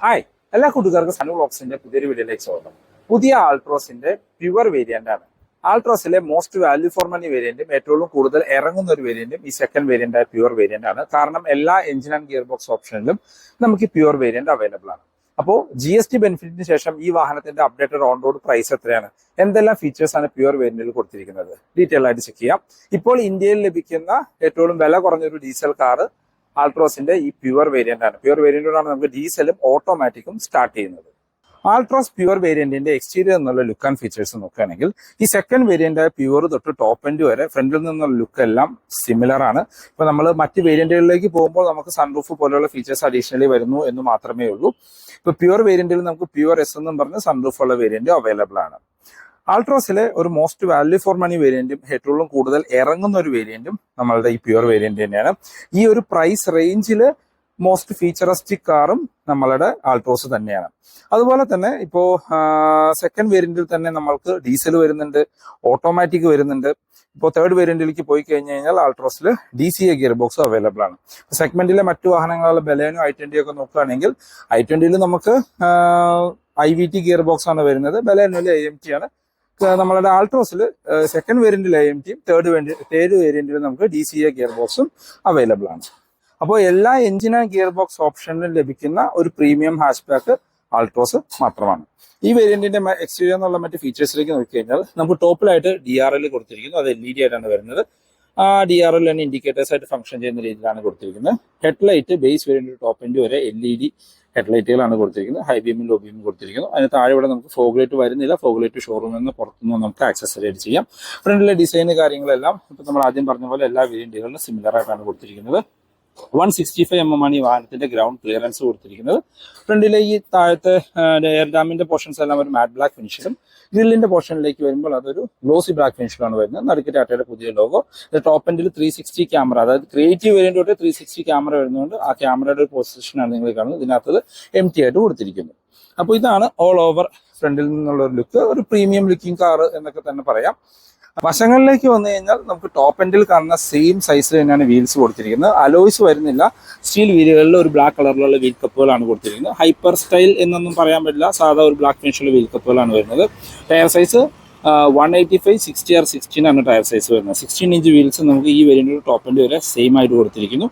Hi എല്ലാ കൂട്ടുകാർക്കും സനു ബ്ലോക്സിന്റെ പുതിയൊരു വീഡിയോയിലേക്ക് സ്വാഗതം. പുതിയ ആൾട്രോസിന്റെ പ്യുവർ വേരിയന്റ് ആണ്. ആൾട്രോസിലെ മോസ്റ്റ് വാല്യൂ ഫോർ മണി വേരിയന്റും ഏറ്റവും കൂടുതൽ ഇറങ്ങുന്ന ഒരു വേരിയന്റും ഈ സെക്കൻഡ് വേരിയന്റ് ആയ പ്യുവർ വേരിയന്റ് ആണ്. കാരണം എല്ലാ എഞ്ചിൻ ആൻഡ് ഗിയർ ബോക്സ് ഓപ്ഷനിലും നമുക്ക് പ്യുവർ വേരിയന്റ് അവൈലബിൾ ആണ്. അപ്പോൾ ജി എസ് ടി ബെനിഫിറ്റിന് ശേഷം ഈ വാഹനത്തിന്റെ അപ്ഡേറ്റഡ് ഓൺ റോഡ് പ്രൈസ് എത്രയാണ്? എന്തെല്ലാം ഫീച്ചേഴ്സ് ആണ് പ്യുവർ വേരിയന്റിൽ കൊടുത്തിരിക്കുന്നത്? ഡീറ്റെയിൽ ആയിട്ട് ചെക്ക് ചെയ്യാം. ഇപ്പോൾ ഇന്ത്യയിൽ ലഭിക്കുന്ന ഏറ്റവും വില കുറഞ്ഞൊരു ഡീസൽ കാർ ആൾട്രോസിന്റെ ഈ പ്യുവർ വേരിയന്റ് ആണ് പ്യുവർ വേരിയന്റിലാണ് നമുക്ക് ഡീസലും ഓട്ടോമാറ്റിക്കും സ്റ്റാർട്ട് ചെയ്യുന്നത്. ആൾട്രോസ് പ്യുവർ വേരിയന്റിന്റെ എക്സ്റ്റീരിയർ എന്നുള്ള ലുക്ക് ആൻഡ് ഫീച്ചേഴ്സ് നോക്കുകയാണെങ്കിൽ ഈ സെക്കൻഡ് വേരിയന്റ് പ്യുവർ തൊട്ട് ടോപ്പ് എൻഡ് വരെ ഫ്രണ്ടിൽ നിന്നുള്ള ലുക്ക് എല്ലാം സിമിലർ ആണ്. ഇപ്പൊ നമ്മൾ മറ്റ് വേരിയന്റുകളിലേക്ക് പോകുമ്പോൾ നമുക്ക് സൺറൂഫ് പോലെയുള്ള ഫീച്ചേഴ്സ് അഡീഷണലി വരുന്നു എന്ന് മാത്രമേ ഉള്ളൂ. ഇപ്പൊ പ്യുവർ വേരിയന്റിൽ നമുക്ക് പ്യുവർ എസ് എന്നും പറഞ്ഞ് സൺറൂഫ് ഉള്ള വേരിയന്റ് അവൈലബിൾ ആണ്. ആൾട്രോസിലെ ഒരു മോസ്റ്റ് വാല്യൂ ഫോർ മണി വേരിയന്റും ഏറ്റവും കൂടുതൽ ഇറങ്ങുന്ന ഒരു വേരിയന്റും നമ്മളുടെ ഈ പ്യുവർ വേരിയന്റ് തന്നെയാണ്. ഈ ഒരു പ്രൈസ് റേഞ്ചിൽ മോസ്റ്റ് ഫീച്ചറിസ്റ്റിക് കാറും നമ്മളുടെ ആൾട്രോസ് തന്നെയാണ്. അതുപോലെ തന്നെ ഇപ്പോ സെക്കൻഡ് വേരിയന്റിൽ തന്നെ നമ്മൾക്ക് ഡീസൽ വരുന്നുണ്ട് ഓട്ടോമാറ്റിക് വരുന്നുണ്ട്. ഇപ്പോൾ തേർഡ് വേരിയന്റിലേക്ക് പോയി കഴിഞ്ഞു കഴിഞ്ഞാൽ ആൾട്രോസിൽ D C A gear box available ആണ്. സെഗ്മെന്റിലെ മറ്റു വാഹനങ്ങളുടെ ബലേനും ഐ ട്വന്റി ഒക്കെ നോക്കുകയാണെങ്കിൽ ഐ ട്വന്റിയിൽ നമുക്ക് I V T gear box ആണ് വരുന്നത്. ബലേനോയിൽ എ എം ടി ആണ്. നമ്മളുടെ ആൾട്രോസിൽ സെക്കൻഡ് വേരിയന്റിൽ എ എം ടിയും തേർഡ് തേർഡ് വേരിയന്റിൽ നമുക്ക് ഡി സി എ ഗിയർ ബോക്സും അവൈലബിൾ ആണ്. അപ്പോൾ എല്ലാ എഞ്ചിൻ ഗിയർ ബോക്സ് ഓപ്ഷനിലും ലഭിക്കുന്ന ഒരു പ്രീമിയം ഹാഷ് ബാക്ക് ആൾട്രോസ് മാത്രമാണ്. ഈ വേരിയന്റിന്റെ എക്സ്റ്റീരിയർ എന്നുള്ള മറ്റ് ഫീച്ചേഴ്സിലേക്ക് നോക്കി കഴിഞ്ഞാൽ നമുക്ക് ടോപ്പിലായിട്ട് ഡി ആർ എൽ കൊടുത്തിരിക്കുന്നു. അത് എൽ ഇ ഡി ആയിട്ടാണ് വരുന്നത്. ആ ഡി ആർ എൽ തന്നെ ഇൻഡിക്കേറ്റേഴ്സ് ആയിട്ട് ഫംഗ്ഷൻ ചെയ്യുന്ന രീതിയിലാണ് കൊടുത്തിരിക്കുന്നത്. Head light base variant top end വരെ എൽ ഇ ഡി ഹെഡ്ലൈറ്റുകളാണ് കൊടുത്തിരിക്കുന്നത്. ഹൈ ബീമും ലോ ബീമും കൊടുത്തിരിക്കുന്നു. അതിന് താഴെ ഇവിടെ നമുക്ക് ഫോഗ് ലൈറ്റ് വരുന്നില്ല. ഫോഗ് ലൈറ്റ് ഷോറൂമിൽ നിന്ന് പുറത്തുനിന്ന് നമുക്ക് ആക്സസറേറ്റ് ചെയ്യാം. ഫ്രണ്ടിലെ ഡിസൈൻ കാര്യങ്ങളെല്ലാം ഇപ്പം നമ്മൾ ആദ്യം പറഞ്ഞ പോലെ എല്ലാ വേരിയന്റുകളിലും സിമിലർ ആയിട്ടാണ് കൊടുത്തിരിക്കുന്നത്. One sixty five M M ആണ് ഈ വാഹനത്തിന്റെ ഗ്രൗണ്ട് ക്ലിയറൻസ് കൊടുത്തിരിക്കുന്നത്. ഫ്രണ്ടിലെ ഈ താഴത്തെ എയർ ഡാമിന്റെ പോർഷൻസ് എല്ലാം ഒരു മാറ്റ് ബ്ലാക്ക് ഫിനിഷിലും ഗ്രില്ലിന്റെ പോർഷനിലേക്ക് വരുമ്പോൾ അതൊരു ഗ്ലോസി ബ്ലാക്ക് ഫിനിഷിലാണ് വരുന്നത്. നടുക്ക് ടാറ്റയുടെ പുതിയ ലോഗോ ടോപ്പ് എൻഡിൽ ത്രീ സിക്സ്റ്റി ക്യാമറ അതായത് ക്രിയേറ്റീവ് വേരിയന്റ് തൊട്ട് ത്രീ സിക്സ്റ്റി ക്യാമറ വരുന്നതുകൊണ്ട് ആ ക്യാമറയുടെ ഒരു പൊസിഷനാണ് നിങ്ങൾ കാണുന്നത്. ഇതിനകത്തത് എം ടി ആയിട്ട് കൊടുത്തിരിക്കുന്നത് അപ്പോൾ ഇതാണ് ഓൾ ഓവർ ഫ്രണ്ടിൽ നിന്നുള്ള ഒരു ലുക്ക് ഒരു പ്രീമിയം ലുക്കിംഗ് കാർ എന്നൊക്കെ തന്നെ പറയാം. വശങ്ങളിലേക്ക് വന്നു കഴിഞ്ഞാൽ നമുക്ക് ടോപ്പ് എൻഡിൽ കാണുന്ന സെയിം സൈസിൽ തന്നെയാണ് വീൽസ് കൊടുത്തിരിക്കുന്നത്. അലോയ്സ് വരുന്നില്ല. സ്റ്റീൽ വീലുകളിൽ ഒരു ബ്ലാക്ക് കളറിലുള്ള വീൽ കപ്പുകളാണ് കൊടുത്തിരിക്കുന്നത്. ഹൈപ്പർ സ്റ്റൈൽ എന്നൊന്നും പറയാൻ പറ്റില്ല. സാധാ ഒരു ബ്ലാക്ക് ഫിനിഷുള്ള വീൽ കപ്പുകളാണ് വരുന്നത്. Tyre size one eighty five sixty R sixteen ആണ് ടയർ സൈസ് വരുന്നത്. സിക്സ്റ്റീൻ ഇഞ്ച് വീൽസ് നമുക്ക് ഈ വേരിയന്റ് ടോപ്പ് എന്റെ വരെ സെയിം ആയിട്ട് കൊടുത്തിരിക്കുന്നു.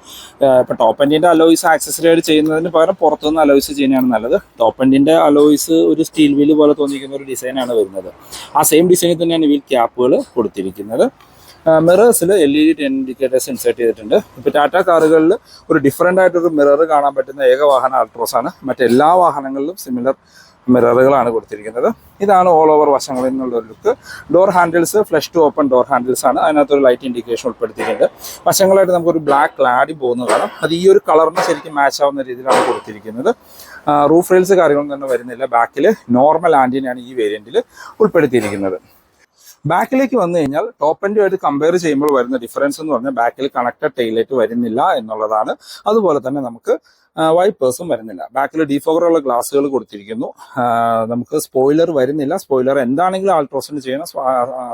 ഇപ്പോൾ ടോപ്പ് എൻഡിന്റെ അലോയ്സ് ആയിട്ട് ചെയ്യുന്നതിന് പകരം പുറത്തുനിന്ന് അലോയ്സ് ചെയ്യുന്നതാണ് നല്ലത്. ടോപ്പ് എൻഡിന്റെ അലോയ്സ് ഒരു സ്റ്റീൽ വീൽ പോലെ തോന്നിക്കുന്ന ഒരു ഡിസൈനാണ് വരുന്നത്. ആ സെയിം ഡിസൈനിൽ തന്നെയാണ് വീൽ ക്യാപ്പുകൾ കൊടുത്തിരിക്കുന്നത്. മിറേഴ്സിൽ L E D turn indicators insert ചെയ്തിട്ടുണ്ട്. ഇപ്പോൾ ടാറ്റ കാറുകളിൽ ഒരു ഡിഫറെന്റ് ആയിട്ടൊരു മിറർ കാണാൻ പറ്റുന്ന ഏക വാഹനം അൾട്രോസാണ് മറ്റെല്ലാ വാഹനങ്ങളിലും സിമിലർ മിററുകളാണ് കൊടുത്തിരിക്കുന്നത്. ഇതാണ് ഓൾ ഓവർ വശങ്ങളിൽ നിന്നുള്ള ഒരു look door handles flush to open door handles ആണ് അതിനകത്തൊരു ലൈറ്റ് ഇൻഡിക്കേഷൻ ഉൾപ്പെടുത്തിയിട്ടുണ്ട് വശങ്ങളായിട്ട് നമുക്കൊരു ബ്ലാക്ക് ക്ലാഡി പോകുന്നതാണ് അത് ഈ ഒരു കളറിന് ശരിക്കും മാച്ച് ആവുന്ന രീതിയിലാണ് കൊടുത്തിരിക്കുന്നത്. റൂഫ് റെയിൽസ് കാര്യങ്ങളൊന്നും തന്നെ വരുന്നില്ല. ബാക്കിൽ നോർമൽ ആന്റിനാണ് ഈ വേരിയന്റിൽ ഉൾപ്പെടുത്തിയിരിക്കുന്നത്. ബാക്കിലേക്ക് വന്നു കഴിഞ്ഞാൽ ടോപ്പ് എൻഡുമായിട്ട് കമ്പയർ ചെയ്യുമ്പോൾ വരുന്ന ഡിഫറൻസ് എന്ന് പറഞ്ഞാൽ ബാക്കിൽ കണക്റ്റഡ് ടൈലൈറ്റ് വരുന്നില്ല എന്നുള്ളതാണ്. അതുപോലെ തന്നെ നമുക്ക് വൈപ്പേഴ്സും വരുന്നില്ല. ബാക്കിൽ ഡീഫോഗറുള്ള ഗ്ലാസ്സുകൾ കൊടുത്തിരിക്കുന്നു. നമുക്ക് സ്പോയിലർ വരുന്നില്ല. സ്പോയിലർ എന്താണെങ്കിലും ആൾട്രോസിന് ചെയ്യണം.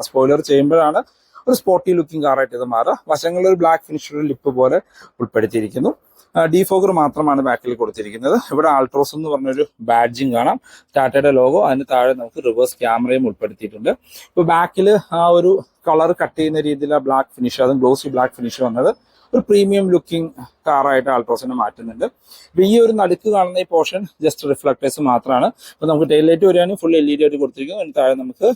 സ്പോയിലർ ചെയ്യുമ്പോഴാണ് ഒരു സ്പോർട്ടി ലുക്കിംഗ് കാറായിട്ട് ഇത് മാറുക. വശങ്ങളിൽ ഒരു ബ്ലാക്ക് ഫിനിഷ് ലിപ്പ് പോലെ ഉൾപ്പെടുത്തിയിരിക്കുന്നു. ഡിഫോഗർ മാത്രമാണ് ബാക്കിൽ കൊടുത്തിരിക്കുന്നത്. ഇവിടെ ആൾട്രോസ് എന്ന് പറഞ്ഞൊരു ബാഡ്ജിങ് കാണാം. ടാറ്റയുടെ ലോഗോ അതിന് താഴെ നമുക്ക് റിവേഴ്സ് ക്യാമറയും ഉൾപ്പെടുത്തിയിട്ടുണ്ട്. ഇപ്പൊ ബാക്കിൽ ആ ഒരു കളർ കട്ട് ചെയ്യുന്ന രീതിയിൽ ആ ബ്ലാക്ക് ഫിനിഷ് അതും ഗ്ലോസി ബ്ലാക്ക് ഫിനിഷ് വന്നത് ഒരു പ്രീമിയം ലുക്കിംഗ് കാറായിട്ട് ആൾട്രോസിനെ മാറ്റുന്നുണ്ട്. അപ്പൊ ഈ ഒരു നടുക്ക് കാണുന്ന ഈ പോർഷൻ ജസ്റ്റ് റിഫ്ലക്ടേഴ്സ് മാത്രമാണ് അപ്പോൾ നമുക്ക് ടെയിൽ ലൈറ്റ് വരികയാണെങ്കിൽ ഫുൾ എൽ ഇ ഡി ആയിട്ട് കൊടുത്തിരിക്കുന്നു. അതിന് താഴെ നമുക്ക്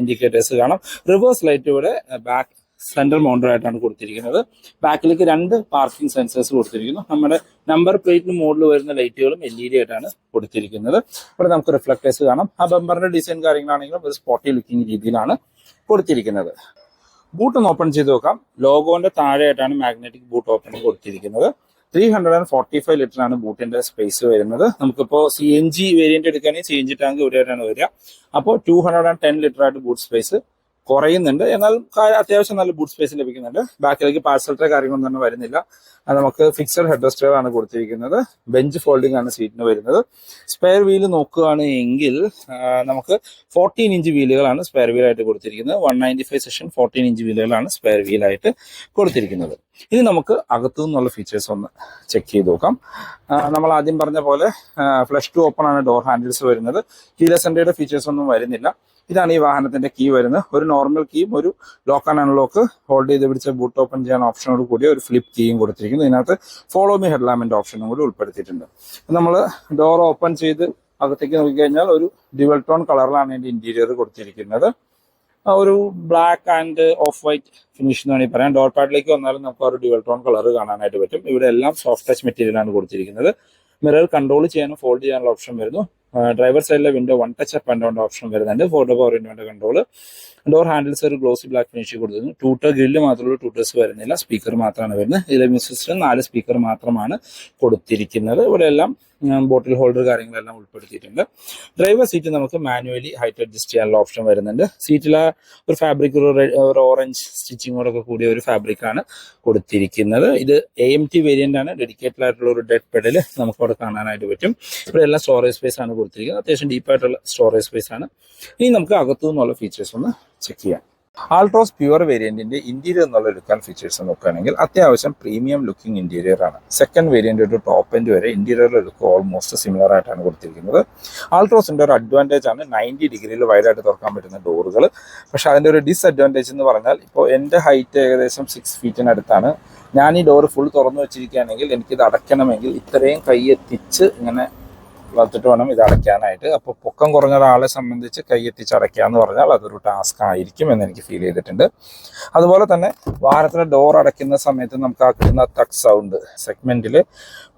ഇൻഡിക്കേറ്റേഴ്സ് കാണാം. റിവേഴ്സ് ലൈറ്റ് ഇവിടെ ബാക്ക് സെൻട്രൽ മൗണ്ടർ ആയിട്ടാണ് കൊടുത്തിരിക്കുന്നത്. ബാക്കിലേക്ക് രണ്ട് പാർക്കിംഗ് സെൻസേഴ്സ് കൊടുത്തിരിക്കുന്നു. നമ്മുടെ നമ്പർ പ്ലേറ്റിന് മുകളിൽ വരുന്ന ലൈറ്റുകളും എൽ ഇ ഡി ആയിട്ടാണ് കൊടുത്തിരിക്കുന്നത്. ഇവിടെ നമുക്ക് റിഫ്ലക്ടേഴ്സ് കാണാം. ആ ബമ്പറിന്റെ ഡിസൈൻ കാര്യങ്ങളാണെങ്കിലും ഒരു സ്പോട്ടി ലുക്കിംഗ് രീതിയിലാണ് കൊടുത്തിരിക്കുന്നത്. ബൂട്ട് ഒന്ന് ഓപ്പൺ ചെയ്ത് നോക്കാം. ലോഗോന്റെ താഴെയായിട്ടാണ് മാഗ്നറ്റിക് ബൂട്ട് ഓപ്പൺ കൊടുത്തിരിക്കുന്നത്. Three hundred and forty five litre ആണ് ബൂട്ടിന്റെ സ്പേസ് വരുന്നത്. നമുക്കിപ്പോൾ സി എൻ ജി വേരിയന്റ് എടുക്കുകയാണെങ്കിൽ സി എൻ ജി ടാങ്ക് ഇവിടെയായിട്ടാണ് വരിക. അപ്പോൾ two hundred and ten litre ആയിട്ട് ബൂട്ട് സ്പേസ് കുറയുന്നുണ്ട്. എന്നാൽ അത്യാവശ്യം നല്ല ബൂട്ട് സ്പേസ് ലഭിക്കുന്നുണ്ട്. ബാക്കിലേക്ക് പാർസൽട്ടെ കാര്യങ്ങളൊന്നും തന്നെ വരുന്നില്ല. അത് നമുക്ക് ഫിക്സഡ് ഹെഡ് റെസ്റ്റർ ആണ് കൊടുത്തിരിക്കുന്നത്. ബെഞ്ച് ഫോൾഡിംഗ് ആണ് സീറ്റിന് വരുന്നത്. സ്പെയർ വീൽ നോക്കുകയാണ് എങ്കിൽ നമുക്ക് ഫോർട്ടീൻ ഇഞ്ച് വീലുകളാണ് സ്പെയർ വീലായിട്ട് കൊടുത്തിരിക്കുന്നത്. One ninety five section fourteen inch വീലുകളാണ് spare വീലായിട്ട് കൊടുത്തിരിക്കുന്നത്. ഇനി നമുക്ക് അകത്തു നിന്നുള്ള ഫീച്ചേഴ്സ് ഒന്ന് ചെക്ക് ചെയ്ത് നോക്കാം. നമ്മൾ ആദ്യം പറഞ്ഞ പോലെ ഫ്ലഷ് ടു ഓപ്പൺ ആണ് ഡോർ ഹാൻഡിൽസ് വരുന്നത്. കീലെസ് എൻട്രിയുടെ ഫീച്ചേഴ്സ് ഒന്നും വരുന്നില്ല. ഇതാണ് ഈ വാഹനത്തിന്റെ കീ വരുന്നത്. ഒരു നോർമൽ കീയും ഒരു ലോക്ക് ആൻഡ് അൺലോക്ക് ഹോൾഡ് ചെയ്ത് പിടിച്ച ബൂട്ട് ഓപ്പൺ ചെയ്യാൻ ഓപ്ഷനോട് കൂടി ഒരു ഫ്ലിപ്പ് കീയും കൊടുത്തിരിക്കുന്നു. ഇതിനകത്ത് ഫോളോ മീ ഹെഡ്ലാമ്പിന്റെ ഓപ്ഷനും കൂടി ഉൾപ്പെടുത്തിയിട്ടുണ്ട്. നമ്മൾ ഡോർ ഓപ്പൺ ചെയ്ത് അകത്തേക്ക് നോക്കിക്കഴിഞ്ഞാൽ ഒരു ഡ്യുവൽ ടോൺ കളറിലാണ് ഇതിന്റെ ഇന്റീരിയർ കൊടുത്തിരിക്കുന്നത്. ഒരു black and off white finish എന്ന് വേണമെങ്കിൽ പറയാം. ഡോർ പാഡിലേക്ക് വന്നാലും നമുക്ക് ഒരു ഡ്യുവൽ ടോൺ കളർ കാണാനായിട്ട് പറ്റും. ഇവിടെ എല്ലാം സോഫ്റ്റ് ടച്ച് മെറ്റീരിയലാണ് കൊടുത്തിരിക്കുന്നത്. മിറർ കൺട്രോൾ ചെയ്യാനും ഫോൾഡ് ചെയ്യാനുള്ള ഓപ്ഷൻ വരുന്നു. ഡ്രൈവർ സൈഡിലെ window one touch up and down option വരുന്നുണ്ട്. ഡോർ പവർ വിൻഡോന്റെ കൺട്രോൾ ഡോർ ഹാൻഡിൽസ് ഒരു ഗ്ലോസി ബ്ലാക്ക് ഫിനിഷ് കൊടുക്കുന്നു ടൂട്ടർ ഗ്രില്ല് മാത്രമേ ടൂട്ടേഴ്സ് വരുന്നില്ല. സ്പീക്കർ മാത്രമാണ് വരുന്നത്. ഇതിലെ മ്യൂസിക് സിസ്റ്റം നാല് സ്പീക്കർ മാത്രമാണ് കൊടുത്തിരിക്കുന്നത്. ഇവിടെ എല്ലാം ബോട്ടിൽ ഹോൾഡർ കാര്യങ്ങളെല്ലാം ഉൾപ്പെടുത്തിയിട്ടുണ്ട്. ഡ്രൈവർ സീറ്റ് നമുക്ക് മാനുവലി ഹൈറ്റ് അഡ്ജസ്റ്റ് ചെയ്യാനുള്ള ഓപ്ഷൻ വരുന്നുണ്ട്. സീറ്റിൽ ഒരു ഫാബ്രിക് ഒരു ഓറഞ്ച് സ്റ്റിച്ചിങ്ങോടൊക്കെ കൂടിയ ഒരു ഫാബ്രിക് ആണ് കൊടുത്തിരിക്കുന്നത്. ഇത് എ എം ടി വേരിയന്റ് ആണ്. ഡെഡിക്കേറ്റഡ് ആയിട്ടുള്ള ഒരു ഡെഡ് പെഡൽ നമുക്ക് അവിടെ കാണാനായിട്ട് പറ്റും. ഇവിടെ എല്ലാം സ്റ്റോറേജ് സ്പേസ് ആണ് കൊടുത്തിരിക്കുന്നത്. അത്യാവശ്യം ഡീപ്പായിട്ടുള്ള സ്റ്റോറേജ് സ്പേസ് ആണ്. ഇനി നമുക്ക് അകത്തു നിന്നുള്ള ഫീച്ചേഴ്സ് ഒന്ന് ചെക്ക് ചെയ്യാം. ആൾട്രോസ് പ്യുവർ വേരിയന്റിന്റെ ഇന്റീരിയർ എന്നുള്ള എടുക്കാൻ ഫീച്ചേഴ്സ് നോക്കുകയാണെങ്കിൽ അത്യാവശ്യം പ്രീമിയം ലുക്കിംഗ് ഇന്റീരിയർ ആണ്. സെക്കൻഡ് വേരിയന്റ് ഒരു ടോപ്പ് എൻഡ് വരെ ഇന്റീരിയറിലെ ലുക്ക് ഓൾമോസ്റ്റ് സിമിലർ ആയിട്ടാണ് കൊടുത്തിരിക്കുന്നത്. ആൾട്രോസിന്റെ ഒരു അഡ്വാന്റേജ് ആണ് നയന്റി ഡിഗ്രിയിൽ വൈഡായിട്ട് തുറക്കാൻ പറ്റുന്ന ഡോറുകൾ പക്ഷെ അതിന്റെ ഒരു ഡിസ്അഡ്വാന്റേജ് എന്ന് പറഞ്ഞാൽ ഇപ്പോൾ എന്റെ ഹൈറ്റ് ഏകദേശം സിക്സ് ഫീറ്റിനടുത്താണ് ഞാൻ ഈ ഡോർ ഫുൾ തുറന്നു വെച്ചിരിക്കുകയാണെങ്കിൽ എനിക്കിത് അടയ്ക്കണമെങ്കിൽ ഇത്രയും കൈ എത്തിച്ച് ഇങ്ങനെ വന്നിട്ട് വേണം ഇത് അടയ്ക്കാനായിട്ട്. അപ്പോൾ പൊക്കം കുറഞ്ഞ ഒരാളെ സംബന്ധിച്ച് കൈയെത്തിച്ച് അടയ്ക്കുക എന്ന് പറഞ്ഞാൽ അതൊരു ടാസ്ക് ആയിരിക്കും എന്ന് എനിക്ക് ഫീൽ ചെയ്തിട്ടുണ്ട്. അതുപോലെ തന്നെ വാഹനത്തിലെ ഡോർ അടയ്ക്കുന്ന സമയത്ത് നമുക്ക് ആ കിട്ടുന്ന തക് സൗണ്ട് സെഗ്മെന്റിൽ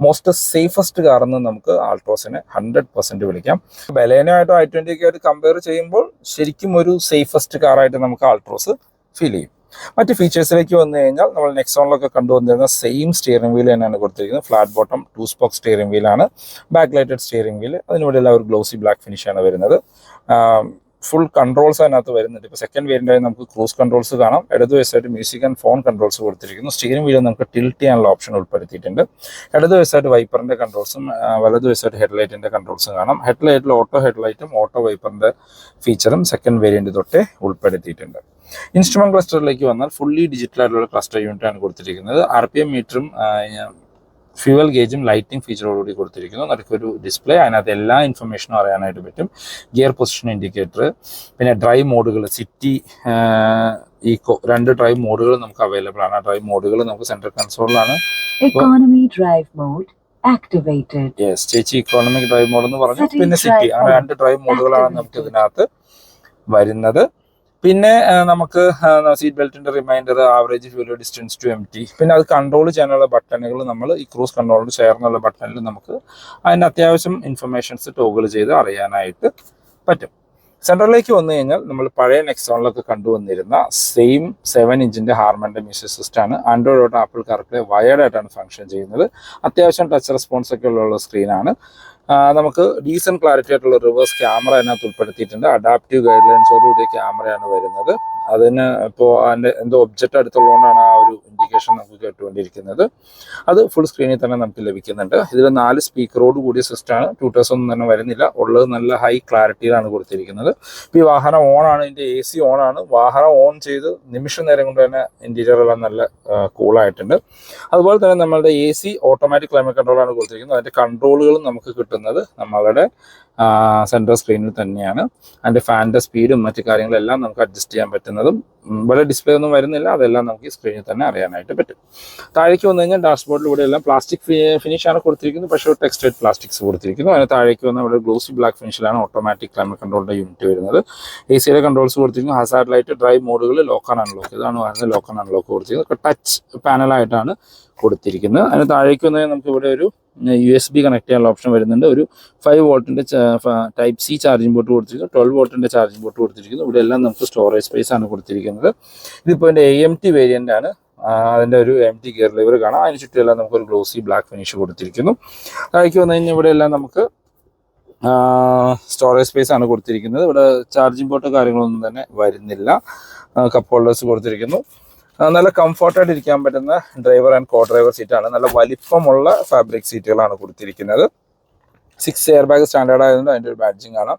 മോസ്റ്റ് സേഫസ്റ്റ് കാർ എന്ന് നമുക്ക് ആൾട്രോസിനെ ഹൺഡ്രഡ് പെർസെന്റ് വിളിക്കാം. ബലേനയായിട്ടോ ഐ ട്വന്റി ഒക്കെ ആയിട്ട് കമ്പയർ ചെയ്യുമ്പോൾ ശരിക്കും ഒരു സേഫസ്റ്റ് കാറായിട്ട് നമുക്ക് ആൾട്രോസ് ഫീൽ ചെയ്യും. മറ്റ് ഫീച്ചേഴ്സിലേക്ക് വന്നു കഴിഞ്ഞാൽ നമ്മൾ നെക്സോണിലൊക്കെ കണ്ടുവന്നിരുന്ന സെയിം സ്റ്റിയറിംഗ് വീൽ തന്നെയാണ് കൊടുത്തിരിക്കുന്നത്. Flat bottom two spoke steering വീലാണ് back lighted steering wheel അതിനിവിടെ ഒരു ഗ്ലോസി ബ്ലാക്ക് ഫിനിഷാണ് വരുന്നത്. ഫുൾ കൺട്രോൾസ് അതിനകത്ത് വരുന്നുണ്ട്. ഇപ്പോൾ സെക്കൻഡ് വേരിയന്റായി നമുക്ക് ക്രൂസ് കൺട്രോൾസ് കാണാം. ഇടതുവശമായിട്ട് മ്യൂസിക് ആൻഡ് ഫോൺ കൺട്രോൾസ് കൊടുത്തിരിക്കുന്നു. സ്റ്റിയറിംഗ് വീൽ നമുക്ക് ടിൽറ്റ് ചെയ്യാനുള്ള ഓപ്ഷൻ ഉൾപ്പെടുത്തിയിട്ടുണ്ട്. ഇടതുവശമായിട്ട് വൈപ്പറിന്റെ കൺട്രോൾസും വലതുവശമായിട്ട് ഹെഡ്ലൈറ്റിന്റെ കൺട്രോൾസും കാണാം. ഹെഡ്ലൈറ്റിൽ ഓട്ടോ ഹെഡ്ലൈറ്റും ഓട്ടോ വൈപ്പറിന്റെ ഫീച്ചറും സെക്കൻഡ് വേരിയന്റ് തൊട്ടേ ഉൾപ്പെടുത്തിയിട്ടുണ്ട്. ഇൻസ്ട്രുമെന്റ് ക്ലസ്റ്ററിലേക്ക് വന്നാൽ ഫുള്ളി ഡിജിറ്റൽ ആയിട്ടുള്ള ക്ലസ്റ്റർ യൂണിറ്റാണ് കൊടുത്തിരിക്കുന്നത്. ആർ പി എം മീറ്ററും ഫ്യൂവൽ ഗേജും ലൈറ്റിംഗ് ഫീച്ചറോടുകൂടി കൊടുത്തിരിക്കുന്നു. നടുക്കൊരു ഡിസ്പ്ലേ. അതിനകത്ത് എല്ലാ ഇൻഫർമേഷനും അറിയാനായിട്ട് പറ്റും. ഗിയർ പൊസിഷൻ ഇൻഡിക്കേറ്റർ പിന്നെ ഡ്രൈവ് മോഡുകൾ സിറ്റി ഈക്കോ രണ്ട് ഡ്രൈവ് മോഡുകൾ നമുക്ക് അവൈലബിൾ ആണ്. ആ ഡ്രൈവ് മോഡുകൾ നമുക്ക് central കൺസോളിലാണ് economy drive mode activated yes ചേച്ചി ഇക്കോണമിക് ഡ്രൈവ് മോഡ് എന്ന് പറഞ്ഞു. പിന്നെ സിറ്റി ആ രണ്ട് ഡ്രൈവ് മോഡുകളാണ് നമുക്ക് ഇതിനകത്ത് വരുന്നത്. പിന്നെ നമുക്ക് seat ബെൽറ്റിന്റെ reminder average fuel distance to empty പിന്നെ അത് കൺട്രോൾ ചെയ്യാനുള്ള ബട്ടണുകൾ നമ്മൾ ഈ ക്രൂസ് കൺട്രോളിന് ചേർന്നുള്ള ബട്ടണിൽ നമുക്ക് അതിന്റെ അത്യാവശ്യം ഇൻഫർമേഷൻസ് ടോഗിൾ ചെയ്ത് അറിയാനായിട്ട് പറ്റും. സെൻട്രലിലേക്ക് വന്നു കഴിഞ്ഞാൽ നമ്മൾ പഴയ നെക്സോണിലൊക്കെ കണ്ടുവന്നിരുന്ന സെയിം സെവൻ ഇഞ്ചിന്റെ ഹാർമന്റെ മ്യൂസിക് സിസ്റ്റം ആണ്. ആൻഡ്രോയിഡ് ആപ്പിൾ കാർപ്ലേ വയർഡായിട്ടാണ് ഫംഗ്ഷൻ ചെയ്യുന്നത്. അത്യാവശ്യം ടച്ച് റെസ്പോൺസ് ഒക്കെ ഉള്ള സ്ക്രീനാണ് നമുക്ക് ഡീസൻ ക്ലാരിറ്റി ആയിട്ടുള്ള റിവേഴ്സ് ക്യാമറ അതിനകത്ത് ഉൾപ്പെടുത്തിയിട്ടുണ്ട്. അഡാപ്റ്റീവ് ഗൈഡ് ലൈൻസോടുകൂടിയ ക്യാമറയാണ് വരുന്നത്. അതിന് ഇപ്പോൾ അതിന്റെ എന്തോ ഒബ്ജക്റ്റ് അടുത്തുള്ളതുകൊണ്ടാണ് ആ ഒരു ഇൻഡിക്കേഷൻ നമുക്ക് കേട്ടുകൊണ്ടിരിക്കുന്നത്. അത് ഫുൾ സ്ക്രീനിൽ തന്നെ നമുക്ക് ലഭിക്കുന്നുണ്ട്. ഇതിൽ നാല് സ്പീക്കറോട് കൂടിയ സിസ്റ്റമാണ് ട്യൂട്ടേഴ്സ് ഒന്നും തന്നെ വരുന്നില്ല. ഉള്ളത് നല്ല ഹൈ ക്ലാരിറ്റിയിലാണ് കൊടുത്തിരിക്കുന്നത്. ഇപ്പോൾ ഈ വാഹനം ഓൺ ആണ്. ഇതിന്റെ എ സി ഓൺ ആണ്. വാഹനം ഓൺ ചെയ്ത് നിമിഷ നേരം കൊണ്ട് തന്നെ ഇന്റീരിയർ എല്ലാം നല്ല കൂളായിട്ടുണ്ട് അതുപോലെ തന്നെ നമ്മളുടെ എ സി ഓട്ടോമാറ്റിക് ക്ലൈമറ്റ് കൺട്രോളാണ് കൊടുത്തിരിക്കുന്നത്. അതിന്റെ കൺട്രോളുകളും നമുക്ക് കിട്ടുന്നത് നമ്മളുടെ സെൻട്രൽ സ്ക്രീനിൽ തന്നെയാണ്. അതിന്റെ ഫാനിന്റെ സ്പീഡും മറ്റു കാര്യങ്ങളെല്ലാം നമുക്ക് അഡ്ജസ്റ്റ് ചെയ്യാൻ പറ്റുന്നതും ഇവിടെ ഡിസ്പ്ലേ ഒന്നും വരുന്നില്ല. അതെല്ലാം നമുക്ക് ഈ സ്ക്രീനിൽ തന്നെ അറിയാനായിട്ട് പറ്റും. താഴേക്ക് വന്നു കഴിഞ്ഞാൽ ഡാഷ്ബോർഡിൽ ഇവിടെ എല്ലാം പ്ലാസ്റ്റിക് ഫിനിഷ് ആണ് കൊടുത്തിരിക്കുന്നത്. പക്ഷേ ടെക്സ്റ്റൈൽ പ്ലാസ്റ്റിക്സ് കൊടുത്തിരിക്കുന്നു. അതിന് താഴേക്ക് വന്ന ഇവിടെ ഗ്ലോസി ബ്ലാക്ക് ഫിനിഷിലാണ് ഓട്ടോമാറ്റിക് ക്ലൈമറ്റ് കൺട്രോളിന്റെ യൂണിറ്റ് വരുന്നത്. എ സിയുടെ കൺട്രോൾസ് കൊടുത്തിരിക്കുന്നു. ഹസാർഡ് ലൈറ്റ് ഡ്രൈവ് മോഡുകൾ ലോക്കൺ അൺലോക്ക് ഇതാണ് പറയുന്നത് ലോക്കൺ അൺലോക്ക് കൊടുത്തിരിക്കുന്നത്. ടച്ച് പാനലായിട്ടാണ് കൊടുത്തിരിക്കുന്നത്. അതിന് താഴേക്ക് വന്നാൽ നമുക്ക് ഇവിടെ ഒരു യു എസ് ബി കണക്ട് ചെയ്യാനുള്ള ഓപ്ഷൻ വരുന്നുണ്ട്. ഒരു ഫൈവ് വോൾട്ടിന്റെ ടൈപ്പ് സി ചാർജിംഗ് പോർട്ട് കൊടുത്തിരിക്കുന്നു. ട്വൽവ് വോൾട്ടിന്റെ ചാർജിംഗ് പോർട്ട് കൊടുത്തിരിക്കുന്നു. ഇവിടെ എല്ലാം നമുക്ക് സ്റ്റോറേജ് സ്പേസ് ആണ് കൊടുത്തിരിക്കുന്നത്. ഇതിപ്പോൾ എന്റെ എ എം ടി വേരിയന്റ് ആണ്. അതിന്റെ ഒരു എം ടി ഗിയർ ലിവർ കാണാം. അതിന് ചുറ്റുമെല്ലാം നമുക്ക് ഒരു ഗ്ലോസി ബ്ലാക്ക് ഫിനിഷ് കൊടുത്തിരിക്കുന്നു. താഴേക്ക് വന്നു കഴിഞ്ഞാൽ ഇവിടെ എല്ലാം നമുക്ക് സ്റ്റോറേജ് സ്പേസ് ആണ് കൊടുത്തിരിക്കുന്നത്. ഇവിടെ ചാർജിംഗ് പോർട്ട് കാര്യങ്ങളൊന്നും തന്നെ വരുന്നില്ല. കപ്പ് ഹോൾഡേഴ്സ് കൊടുത്തിരിക്കുന്നു. നല്ല കംഫർട്ടായിട്ട് ഇരിക്കാൻ പറ്റുന്ന ഡ്രൈവർ ആൻഡ് കോ ഡ്രൈവർ സീറ്റാണ് നല്ല വലിപ്പമുള്ള ഫാബ്രിക് സീറ്റുകളാണ് കൊടുത്തിരിക്കുന്നത്. സിക്സ് എയർ ബാഗ് സ്റ്റാൻഡേർഡ് ആയതുകൊണ്ട് അതിന്റെ ഒരു ബാഡ്ജിങ് കാണാം.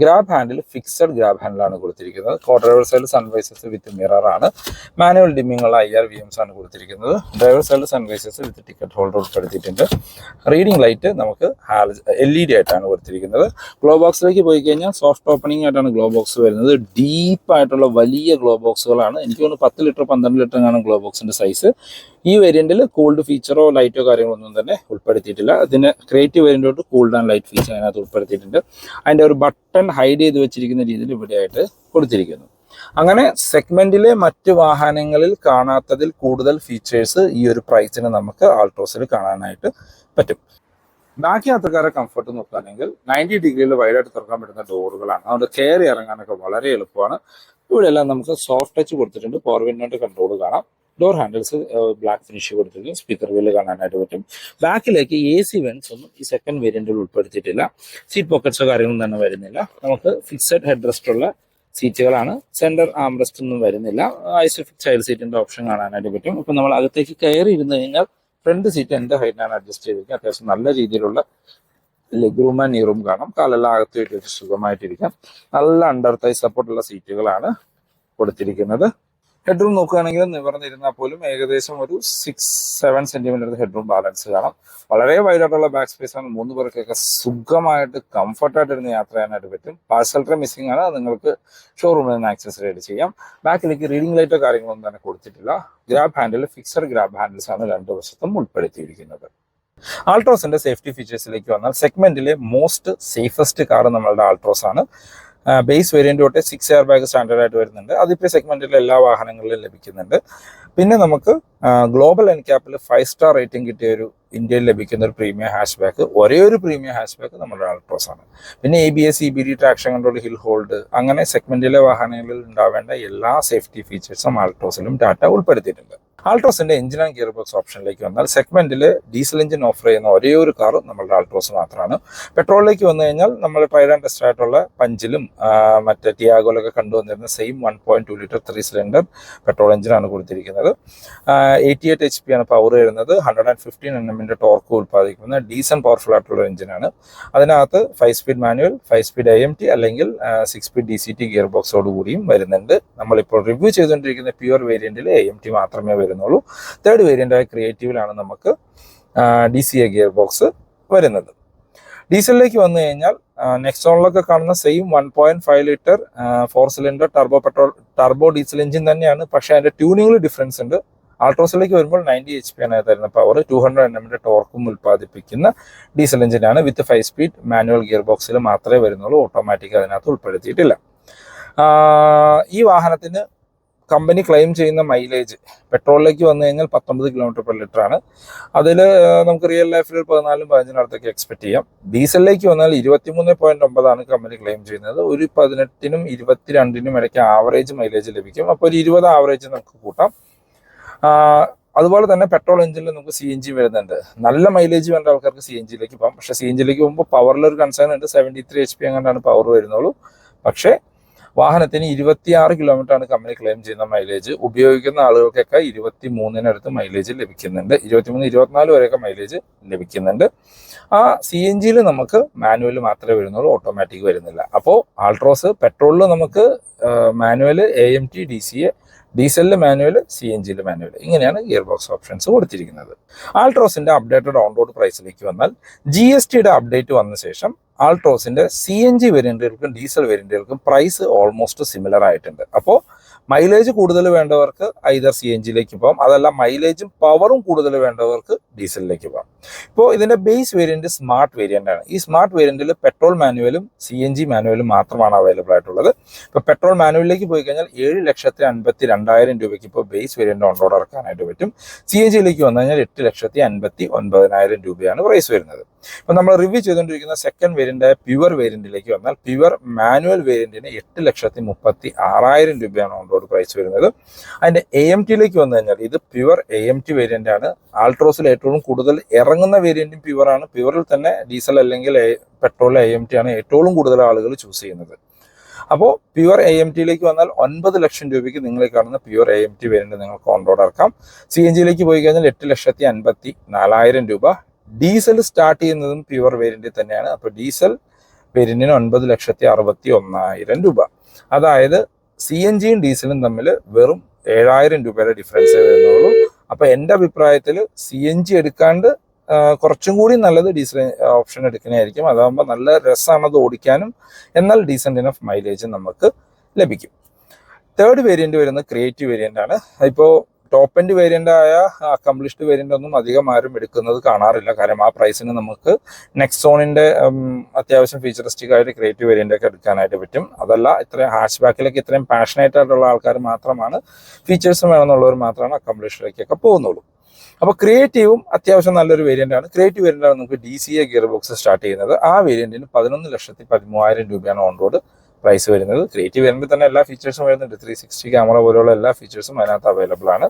ഗ്രാബ് ഹാൻഡിൽ ഫിക്സഡ് ഗ്രാബ് ഹാൻഡിലാണ് കൊടുത്തിരിക്കുന്നത്. കോ ഡ്രൈവർ സൈഡിൽ സൺവൈസസ് വിത്ത് മിറർ ആണ്. മാനുവൽ ഡിമ്മിങ്ങൾ ഐ ആർ വി എംസ് ആണ് കൊടുത്തിരിക്കുന്നത്. ഡ്രൈവർ സൈഡിൽ sun visors with ticket holder ഉൾപ്പെടുത്തിയിട്ടുണ്ട്. റീഡിംഗ് ലൈറ്റ് നമുക്ക് എൽ ഇ ഡി ആയിട്ടാണ് കൊടുത്തിരിക്കുന്നത്. ഗ്ലോ ബോക്സിലേക്ക് പോയി കഴിഞ്ഞാൽ സോഫ്റ്റ് ഓപ്പണിംഗ് ആയിട്ടാണ് ഗ്ലോ ബോക്സ് വരുന്നത്. ഡീപ്പ് ആയിട്ടുള്ള വലിയ ഗ്ലോ ബോക്സുകളാണ് എനിക്ക് തോന്നുന്നു പത്ത് ലിറ്റർ പന്ത്രണ്ട് ലിറ്റർ ആണ് ഗ്ലോ ബോക്സിന്റെ സൈസ് ഈ വേരിയന്റിൽ കൂൾഡ് ഫീച്ചറോ ലൈറ്റോ കാര്യങ്ങളൊന്നും തന്നെ ഉൾപ്പെടുത്തിയിട്ടില്ല. അതിന് ക്രിയേറ്റീവ് വേരിയന്റോട്ട് കൂൾഡ് ആൻഡ് ലൈറ്റ് ഫീച്ചർ അതിനകത്ത് ഉൾപ്പെടുത്തിയിട്ടുണ്ട്. അതിന്റെ ഒരു ബട്ടൺ ഹൈഡ് ചെയ്ത് വെച്ചിരിക്കുന്ന രീതിയിൽ ഇവിടെയായിട്ട് കൊടുത്തിരിക്കുന്നു. അങ്ങനെ സെഗ്മെന്റിലെ മറ്റ് വാഹനങ്ങളിൽ കാണാത്തതിൽ കൂടുതൽ ഫീച്ചേഴ്സ് ഈ ഒരു പ്രൈസിന് നമുക്ക് ആൾട്രോസിൽ കാണാനായിട്ട് പറ്റും. ബാക്കി യാത്രക്കാരെ കംഫർട്ട് നോക്കുകയാണെങ്കിൽ നയന്റി ഡിഗ്രിയിൽ വൈഡായിട്ട് തുറക്കാൻ പറ്റുന്ന ഡോറുകളാണ് അതുകൊണ്ട് കയറി ഇറങ്ങാനൊക്കെ വളരെ എളുപ്പമാണ്. ഇവിടെയെല്ലാം നമുക്ക് സോഫ്റ്റ് ടച്ച് കൊടുത്തിട്ടുണ്ട്. പവർ വിൻഡോന്റെ കൺട്രോൾ കാണാം. ഡോർ ഹാൻഡിൽസ് ബ്ലാക്ക് ഫിനിഷ് കൊടുത്തിട്ടുണ്ട് സ്പീക്കർ വീൽ കാണാനായിട്ട് പറ്റും. ബാക്കിലേക്ക് എ സി വെൻസ് ഒന്നും ഈ സെക്കൻഡ് വേരിയന്റിൽ ഉൾപ്പെടുത്തിയിട്ടില്ല. സീറ്റ് പോക്കറ്റ്സോ കാര്യങ്ങളൊന്നും തന്നെ വരുന്നില്ല. നമുക്ക് ഫിക്സഡ് ഹെഡ് റെസ്റ്റ് ഉള്ള സീറ്റുകളാണ് സെന്റർ ആംറസ്റ്റ് ഒന്നും വരുന്നില്ല. ഐസോഫിക് ചൈൽഡ് സീറ്റിന്റെ ഓപ്ഷൻ കാണാനായിട്ട് പറ്റും. ഇപ്പൊ നമ്മൾ അകത്തേക്ക് കയറി ഇരുന്ന് കഴിഞ്ഞാൽ ഫ്രണ്ട് സീറ്റ് എന്റെ ഹൈറ്റിനാണ് അഡ്ജസ്റ്റ് ചെയ്തിരിക്കുക. അത്യാവശ്യം നല്ല രീതിയിലുള്ള ലെഗ് റൂം ആൻഡ് ഈ റൂം കാണാം. കാലെല്ലാം അകത്ത് വെച്ച് സുഖമായിട്ടിരിക്കാം. നല്ല അണ്ടർ തൈ സപ്പോർട്ടുള്ള സീറ്റുകളാണ് കൊടുത്തിരിക്കുന്നത്. ഹെഡ് റൂം നോക്കുകയാണെങ്കിൽ നിവർന്നിരുന്നാൽ പോലും ഏകദേശം ഒരു six seven centimetre head room balance കാണാം. വളരെ വൈഡായിട്ടുള്ള ബാക്ക് സ്പേസ് ആണ്. മൂന്ന് പേർക്കൊക്കെ സുഖമായിട്ട് കംഫർട്ടായിട്ട് ഇരുന്ന് യാത്ര ചെയ്യാനായിട്ട് പറ്റും. പാർസൽ മിസ്സിംഗ് ആണ്. നിങ്ങൾക്ക് ഷോറൂമിൽ നിന്ന് ആക്സസ് റേറ്റ് ചെയ്യാം. ബാക്കിലേക്ക് റീഡിംഗ് ലൈറ്റോ കാര്യങ്ങളൊന്നും തന്നെ കൊടുത്തിട്ടില്ല. Grab handle fixed grab handles ആണ് രണ്ട് വശത്തും ഉൾപ്പെടുത്തിയിരിക്കുന്നത്. ആൾട്രോസിന്റെ സേഫ്റ്റി ഫീച്ചേഴ്സിലേക്ക് വന്നാൽ സെഗ്മെന്റിലെ മോസ്റ്റ് സേഫസ്റ്റ് കാർ നമ്മളുടെ ആൾട്രോസ് ആണ്. ബേസ് വേരിയന്റ് തൊട്ട് സിക്സ് എയർ ബാഗ് സ്റ്റാൻഡേർഡ് ആയിട്ട് വരുന്നുണ്ട്. അതിപ്പോൾ സെഗ്മെന്റിലെ എല്ലാ വാഹനങ്ങളിലും ലഭിക്കുന്നുണ്ട്. പിന്നെ നമുക്ക് ഗ്ലോബൽ എൻക്യാപ്പിൽ ഫൈവ് സ്റ്റാർ റേറ്റിംഗ് കിട്ടിയ ഒരു ഇന്ത്യയിൽ ലഭിക്കുന്ന ഒരു പ്രീമിയം ഹാഷ് ബാക്ക് ഒരേ ഒരു പ്രീമിയം ഹാഷ് ബാക്ക് നമ്മുടെ ആൾട്രോസ് ആണ്. പിന്നെ A B S E B D traction control hill hold അങ്ങനെ സെഗ്മെന്റിലെ വാഹനങ്ങളിൽ ഉണ്ടാവേണ്ട എല്ലാ സേഫ്റ്റി ഫീച്ചേഴ്സും ആൾട്രോസിലും ടാറ്റ ഉൾപ്പെടുത്തിയിട്ടുണ്ട്. ആൾട്രോസിന്റെ എഞ്ചിൻ ആൻഡ് ഗിയർ ബോക്സ് ഓപ്ഷനിലേക്ക് വന്നാൽ സെഗ്മെന്റിൽ ഡീസൽ എഞ്ചിൻ ഓഫർ ചെയ്യുന്ന ഒരേ ഒരു കാർ നമ്മളുടെ ആൾട്രോസ് മാത്രമാണ്. പെട്രോളിലേക്ക് വന്നു കഴിഞ്ഞാൽ നമ്മൾ ട്രയൽ ആൻഡ് ടെസ്റ്റ് ആയിട്ടുള്ള പഞ്ചിലും മറ്റേ ടിയാഗോലൊക്കെ കണ്ടുവന്നിരുന്ന same one point two litre three cylinder petrol എഞ്ചിനാണ് കൊടുത്തിരിക്കുന്നത്. എയ്റ്റി എയ്റ്റ് എച്ച് പി ആണ് പവർ വരുന്നത്. ഹൺഡ്രഡ് ആൻഡ് ഫിഫ്റ്റീൻ എൻ എമ്മിന്റെ ടോർക്ക് ഉൽപ്പാദിക്കുന്ന ഡീസൻ പവർഫുൾ ആയിട്ടുള്ള എഞ്ചിനാണ്. അതിനകത്ത് five speed manual five speed I M T അല്ലെങ്കിൽ six speed D C T gear ബോക്സോട് കൂടിയും വരുന്നുണ്ട്. നമ്മളിപ്പോൾ റിവ്യൂ ചെയ്തുകൊണ്ടിരിക്കുന്ന പ്യുവർ വേരിയന്റിൽ എ എം ടി മാത്രമേ വരുന്നുള്ളൂ തേർഡ് വേരിയന്റായ ക്രിയേറ്റീവിലാണ് നമുക്ക് D C A gear box വരുന്നത്. ഡീസലിലേക്ക് വന്നു കഴിഞ്ഞാൽ നെക്സോണിലൊക്കെ കാണുന്ന same one point five litre four cylinder turbo petrol turbo diesel engine തന്നെയാണ്. പക്ഷേ അതിന്റെ ട്യൂണിങ്ങിൽ ഡിഫറൻസ് ഉണ്ട്. ആൾട്രോസിലേക്ക് വരുമ്പോൾ നയന്റി എച്ച് പി ആണ് തരുന്ന പവർ ടു ഹൺഡ്രഡ് എൻ എമ്മിന്റെ ടോർക്കും ഉൽപ്പാദിപ്പിക്കുന്ന ഡീസൽ എഞ്ചിനാണ് with five speed manual gear ബോക്സിൽ മാത്രമേ വരുന്നുള്ളൂ. ഓട്ടോമാറ്റിക് അതിനകത്ത് ഉൾപ്പെടുത്തിയിട്ടില്ല. ഈ വാഹനത്തിന് കമ്പനി ക്ലെയിം ചെയ്യുന്ന മൈലേജ് പെട്രോളിലേക്ക് വന്നു കഴിഞ്ഞാൽ പത്തൊമ്പത് കിലോമീറ്റർ പെർ ലിറ്റർ ആണ്. അതിൽ നമുക്ക് റിയൽ ലൈഫിൽ പതിനാലും പതിനഞ്ചിനും അടുത്തൊക്കെ എക്സ്പെക്ട് ചെയ്യാം. ഡീസലിലേക്ക് വന്നാൽ ഇരുപത്തിമൂന്ന് പോയിന്റ് ഒമ്പതാണ് കമ്പനി ക്ലെയിം ചെയ്യുന്നത്. ഒരു പതിനെട്ടിനും ഇരുപത്തിരണ്ടിനും ഇടയ്ക്ക് ആവറേജ് മൈലേജ് ലഭിക്കും. അപ്പോൾ ഒരു ഇരുപത് ആവറേജ് നമുക്ക് കൂട്ടാം. അതുപോലെ തന്നെ പെട്രോൾ എഞ്ചിനിൽ നമുക്ക് സി എൻ ജി വരുന്നുണ്ട്. നല്ല മൈലേജ് വേണ്ട ആൾക്കാർക്ക് സി എൻ ജിയിലേക്ക് പോകാം. പക്ഷേ സി എൻ ജിയിലേക്ക് പോകുമ്പോൾ പവറിലൊരു കൺസേൺ ഉണ്ട്. സെവന്റി ത്രീ എച്ച് പി എങ്ങാണ്ടാണ് പവർ വരുന്നുള്ളൂ. പക്ഷേ വാഹനത്തിന് ഇരുപത്തിയാറ് കിലോമീറ്റർ ആണ് കമ്പനി ക്ലെയിം ചെയ്യുന്ന മൈലേജ് ഉപയോഗിക്കുന്ന ആളുകൾക്കൊക്കെ ഇരുപത്തി മൂന്നിനടുത്ത് മൈലേജ് ലഭിക്കുന്നുണ്ട്. ഇരുപത്തിമൂന്ന് ഇരുപത്തിനാല് വരെയൊക്കെ മൈലേജ് ലഭിക്കുന്നുണ്ട്. ആ സി എൻ ജിയിൽ നമുക്ക് മാനുവൽ മാത്രമേ വരുന്നുള്ളൂ ഓട്ടോമാറ്റിക് വരുന്നില്ല. അപ്പോൾ ആൾട്രോസ് പെട്രോളിൽ നമുക്ക് manual A M T D C A ഡീസലിൽ manual C N ജിയിൽ മാനുവൽ ഇങ്ങനെയാണ് ഗിയർ ബോക്സ് ഓപ്ഷൻസ് കൊടുത്തിരിക്കുന്നത് ആൾട്രോസിന്റെ അപ്ഡേറ്റഡ് ഓൺ റോഡ് പ്രൈസിലേക്ക് വന്നാൽ ജി എസ് ടിയുടെ അപ്ഡേറ്റ് വന്ന ശേഷം ആൾട്രോസിന്റെ സി എൻ ജി വേരിയന്റുകൾക്കും ഡീസൽ വേരിയന്റുകൾക്കും പ്രൈസ് ഓൾമോസ്റ്റ് സിമിലർ ആയിട്ടുണ്ട്. അപ്പോൾ മൈലേജ് കൂടുതൽ വേണ്ടവർക്ക് ഐദർ സി എൻ ജിയിലേക്ക് പോകാം. അതല്ല മൈലേജും പവറും കൂടുതൽ വേണ്ടവർക്ക് ഡീസലിലേക്ക് പോകാം. ഇപ്പോൾ ഇതിന്റെ ബേസ് വേരിയന്റ് സ്മാർട്ട് വേരിയന്റ് ആണ്. ഈ സ്മാർട്ട് വേരിയന്റിൽ പെട്രോൾ മാനുവലും സി എൻ ജി മാനുവലും മാത്രമാണ് അവൈലബിൾ ആയിട്ടുള്ളത്. ഇപ്പോൾ പെട്രോൾ മാനുവലിലേക്ക് പോയി കഴിഞ്ഞാൽ ഏഴ് ലക്ഷത്തി അൻപത്തി രണ്ടായിരം രൂപയ്ക്ക് ഇപ്പോൾ ബേസ് വേരിയന്റ് ഓൺ റോഡ് ഇറക്കാനായിട്ട് പറ്റും. സി എൻ ജിയിലേക്ക് വന്നു കഴിഞ്ഞാൽ എട്ട് ലക്ഷത്തി അൻപത്തി ഒൻപതിനായിരം രൂപയാണ് പ്രൈസ് വരുന്നത്. ഇപ്പൊ നമ്മൾ റിവ്യൂ ചെയ്തുകൊണ്ടിരിക്കുന്ന സെക്കൻഡ് വേരിയന്റായ പ്യുവർ വേരിയന്റിലേക്ക് വന്നാൽ പ്യുവർ മാനുവൽ വേരിയന്റിന് എട്ട് ലക്ഷത്തി മുപ്പത്തി ആറായിരം രൂപയാണ് ഓൺ റോഡ് പ്രൈസ് വരുന്നത്. അതിന്റെ എ എം ടിയിലേക്ക് വന്നു കഴിഞ്ഞാൽ ഇത് pure A M T variant ആണ്. ആൾട്രോസിൽ ഏറ്റവും കൂടുതൽ ഇറങ്ങുന്ന വേരിയന്റും പ്യുവറാണ് പ്യുവറിൽ തന്നെ ഡീസൽ അല്ലെങ്കിൽ പെട്രോൾ എ എം ടി ആണ് ഏറ്റവും കൂടുതൽ ആളുകൾ ചൂസ് ചെയ്യുന്നത്. അപ്പോൾ പ്യുവർ എ എം ടിയിലേക്ക് വന്നാൽ ഒൻപത് ലക്ഷം രൂപയ്ക്ക് നിങ്ങൾ കാണുന്ന pure A M T variant നിങ്ങൾക്ക് ഓൺ റോഡ് ഇറക്കാം. സി എൻ ജിയിലേക്ക് പോയി കഴിഞ്ഞാൽ എട്ട് ലക്ഷത്തി അൻപത്തി നാലായിരം രൂപ. ഡീസൽ സ്റ്റാർട്ട് ചെയ്യുന്നതും പ്യുവർ വേരിയന്റ് തന്നെയാണ്. അപ്പോൾ ഡീസൽ വേരിയന്റിന് ഒൻപത് ലക്ഷത്തി അറുപത്തി ഒന്നായിരം രൂപ. അതായത് സി എൻ ജിയും ഡീസലും തമ്മിൽ വെറും ഏഴായിരം രൂപയുടെ ഡിഫറൻസേ വരുന്നുള്ളൂ. അപ്പൊ എന്റെ അഭിപ്രായത്തിൽ സി എൻ ജി എടുക്കാണ്ട് കുറച്ചും കൂടി നല്ലത് ഡീസൽ ഓപ്ഷൻ എടുക്കുന്നതായിരിക്കും. അതാകുമ്പോൾ നല്ല രസമാണ് അത് ഓടിക്കാനും. എന്നാൽ ഡീസന്റ് ഇനഫ് മൈലേജ് നമുക്ക് ലഭിക്കും. തേർഡ് വേരിയന്റ് വരുന്നത് ക്രിയേറ്റീവ് വേരിയന്റ് ആണ്. ഇപ്പോൾ ടോപ്പ് എൻഡ് വേരിയന്റ് ആയ അക്കംപ്ലിഷ്ഡ് വേരിയന്റ് ഒന്നും അധികം ആരും എടുക്കുന്നത് കാണാറില്ല. കാരണം ആ പ്രൈസിന് നമുക്ക് നെക്സോണിന്റെ അത്യാവശ്യം ഫീച്ചറിസ്റ്റിക് ആയിട്ട് ക്രിയേറ്റീവ് വേരിയന്റ് ഒക്കെ എടുക്കാനായിട്ട് പറ്റും. അതല്ല ഇത്രയും ഹാഷ് ബാക്കിലേക്ക് ഇത്രയും പാഷനേറ്റ് ആയിട്ടുള്ള ആൾക്കാർ മാത്രമാണ് ഫീച്ചേഴ്സും വേണമെന്നുള്ളവർ മാത്രമാണ് അക്കംപ്ലിഷ്ഡിലേക്കൊക്കെ പോകുന്നുള്ളൂ. അപ്പോൾ ക്രിയേറ്റീവും അത്യാവശ്യം നല്ലൊരു വേരിയന്റ് ആണ്. ക്രിയേറ്റീവ് വേരിയന്റ് ആണ് നമുക്ക് D C A gear box start ചെയ്യുന്നത്. ആ വേരിയന്റിന് പതിനൊന്ന് ലക്ഷത്തി പതിമൂവായിരം രൂപയാണ് ഓൺ റോഡ് പ്രൈസ് വരുന്നത്. ക്രിയേറ്റീവ് വരുമ്പോൾ തന്നെ എല്ലാ ഫീച്ചേഴ്സും വരുന്നുണ്ട്. ത്രീ സിക്സ്റ്റി ക്യാമറ പോലെയുള്ള എല്ലാ ഫീച്ചേഴ്സും അതിനകത്ത് അവൈലബിൾ ആണ്.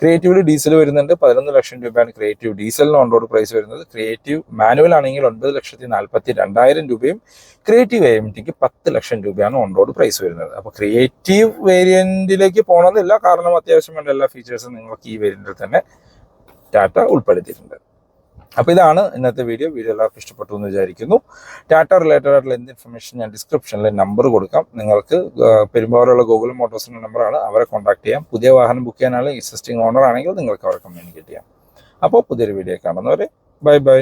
ക്രിയേറ്റീവിൽ ഡീസൽ വരുന്നുണ്ട്. പതിനൊന്ന് ലക്ഷം രൂപയാണ് ക്രിയേറ്റീവ് ഡീസലിന് ഓൺ റോഡ് പ്രൈസ് വരുന്നത്. ക്രിയേറ്റീവ് മാനുവൽ ആണെങ്കിൽ ഒൻപത് ലക്ഷത്തി നാൽപ്പത്തി രണ്ടായിരം രൂപയും ക്രിയേറ്റീവ് എം പത്ത് ലക്ഷം രൂപയാണ് ഓൺ റോഡ് പ്രൈസ് വരുന്നത്. അപ്പോൾ ക്രിയേറ്റീവ് വേരിയന്റിലേക്ക് പോകണമെന്നില്ല. കാരണം അത്യാവശ്യം വേണ്ട എല്ലാ ഫീച്ചേഴ്സും നിങ്ങൾക്ക് ഈ വേരിയന്റിൽ തന്നെ ടാറ്റ ഉൾപ്പെടുത്തിയിട്ടുണ്ട്. അപ്പോൾ ഇതാണ് ഇന്നത്തെ വീഡിയോ വീഡിയോ എല്ലാവർക്കും ഇഷ്ടപ്പെട്ടു എന്ന് വിചാരിക്കുന്നു. ടാറ്റ റിലേറ്റഡ് ആയിട്ടുള്ള എന്ത് ഇൻഫർമേഷൻ ഞാൻ ഡിസ്ക്രിപ്ഷനിൽ നമ്പർ കൊടുക്കാം. നിങ്ങൾക്ക് പെരുമ്പാവൂരുള്ള ഗൂഗിൾ മോട്ടോഴ്സിന്റെ നമ്പറാണ് അവരെ കോൺടാക്ട് ചെയ്യാം. പുതിയ വാഹനം ബുക്ക് ചെയ്യാനാണെങ്കിൽ എക്സിസ്റ്റിംഗ് ഓണർ ആണെങ്കിൽ നിങ്ങൾക്ക് അവരെ കമ്മ്യൂണിക്കേറ്റ് ചെയ്യാം. അപ്പോൾ പുതിയൊരു വീഡിയോ കാണുന്നവരെ ബൈ ബൈ